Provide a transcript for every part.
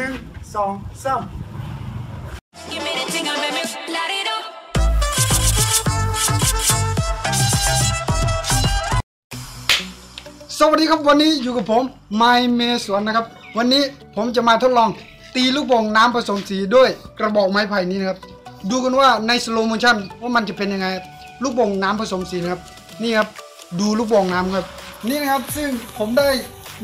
นึ่งสองสาม You made it tingle, baby. Light it up. สวัสดีครับวันนี้อยู่กับผมไมเมสวนนะครับ วันนี้ผมจะมาทดลองตีลูกโป่งน้ำผสมสีด้วยกระบอกไม้ไผ่นี้นะครับ ดูกันว่าในสโลโมชั่นว่ามันจะเป็นยังไงครับลูกโป่งน้ำผสมสีนะครับ นี่ครับ ดูลูกโป่งน้ำครับ นี่นะครับซึ่งผมได้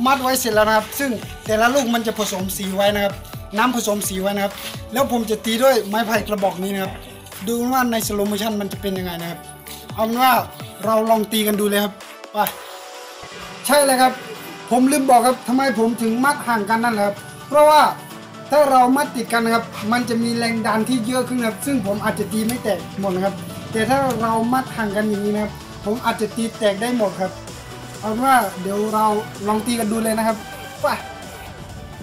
มัดไว้เสร็จแล้วนะครับ ซึ่งแต่ละลูกมันจะผสมสีไว้นะครับ น้ำผสมสีไว้นะครับ แล้วผมจะตีด้วยไม้ไผ่กระบอกนี้นะครับ ดูว่าในสโลโมชั่นมันจะเป็นยังไงนะครับ เอาเป็นว่าเราลองตีกันดูเลยครับไปใช่เลยครับ ผมลืมบอกครับทำไมผมถึงมัดห่างกันนั่นแหละครับ เพราะว่าถ้าเรามัดติดกันนะครับ มันจะมีแรงดันที่เยอะขึ้นครับ ซึ่งผมอาจจะตีไม่แตกหมดนะครับ แต่ถ้าเรามัดห่างกันอย่างนี้นะครับ ผมอาจจะตีแตกได้หมดครับ เอาเป็นว่าเดี๋ยวเราลองตีกันดูเลยนะครับไป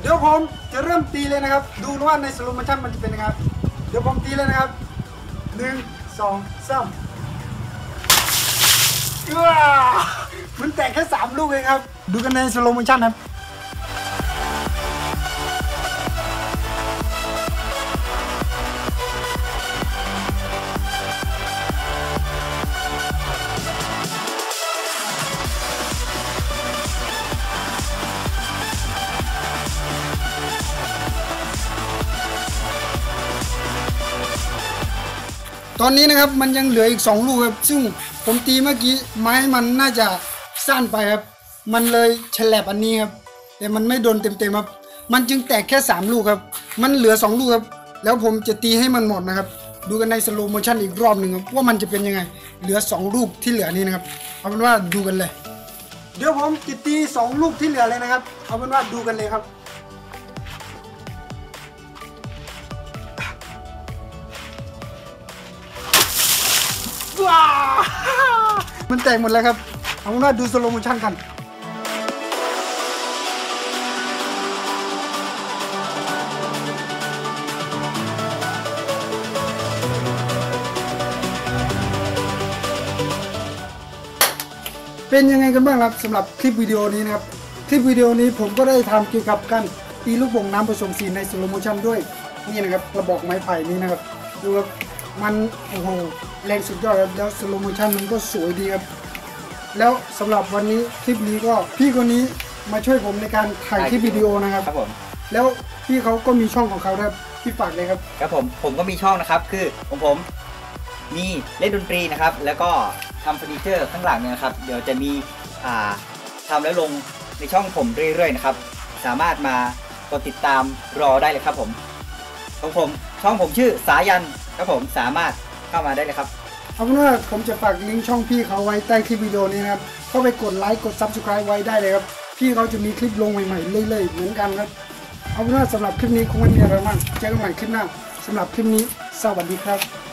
เดี๋ยวผมจะเริ่มตีเลยนะครับ ดูว่าในสโลมชั่นมันจะเป็นยังไงครับเดี๋ยวผมตีเลยนะครับหนึ่งสองสามว้ามันแตกแค่สามลูกเองครับ ดูกันในสโลมชั่นครับ ตอนนี้นะครับมันยังเหลืออีก 2 ลูกครับ ซึ่งผมตีเมื่อกี้ไม้มันน่าจะสั้นไปครับ มันเลยฉลับอันนี้ครับ แต่มันไม่โดนเต็มๆครับ มันจึงแตกแค่ 3 ลูกครับ มันเหลือ 2 ลูกครับ แล้วผมจะตีให้มันหมดนะครับ ดูกันในสโลโมชั่นอีกรอบหนึ่งครับว่ามันจะเป็นยังไง เหลือ 2 ลูกที่เหลือนี้นะครับ เอาเป็นว่าดูกันเลย เดี๋ยวผมจะตี 2 ลูกที่เหลือเลยนะครับ เอาเป็นว่าดูกันเลยครับ มันแตกหมดแล้วครับ เอาเป็นว่าดูสโลโมชั่นกันเป็นยังไงกันบ้างครับสำหรับคลิปวิดีโอนี้นะครับ คลิปวิดีโอนี้ผมก็ได้ทำเกี่ยวกับการตีลูกโป่งน้ำผสมสีในสโลโมชั่นด้วยนี่นะครับกระบอกไม้ไผ่นี้นะครับดูครับ มันโอ้โหแรงสุดยอดครับแล้วสโลโมชั่นมันก็สวยดีครับ แล้วสำหรับวันนี้คลิปนี้ก็พี่คนนี้มาช่วยผมในการถ่ายคลิปวิดีโอนะครับครับผมแล้วพี่เขาก็มีช่องของเขาครับพี่ฝากเลยครับครับผมผมก็มีช่องนะครับ คือของผมมีเล่นดนตรีนะครับ แล้วก็ทำเฟอร์นิเจอร์ข้างหลังเนี่ยนะครับ เดี๋ยวจะมีอ่าทำแล้วลงในช่องผมเรื่อยๆนะครับ สามารถมากดติดตามรอได้เลยครับผม ของผมช่องผมชื่อสายันครับผมสามารถเข้ามาได้เลยครับ เอาเป็นว่าผมจะฝากลิงก์ช่องพี่เขาไว้ใต้คลิปวิดีโอนี้นะครับ เข้าไปกดไลค์กด Subscribe ไว้ได้เลยครับ พี่เขาจะมีคลิปลงใหม่ๆเรื่อยๆเหมือนกันครับ เอาเป็นว่าสำหรับคลิปนี้คงไม่มีอะไรมากเจอกันใหม่คลิปหน้าสำหรับคลิปนี้ สวัสดีครับ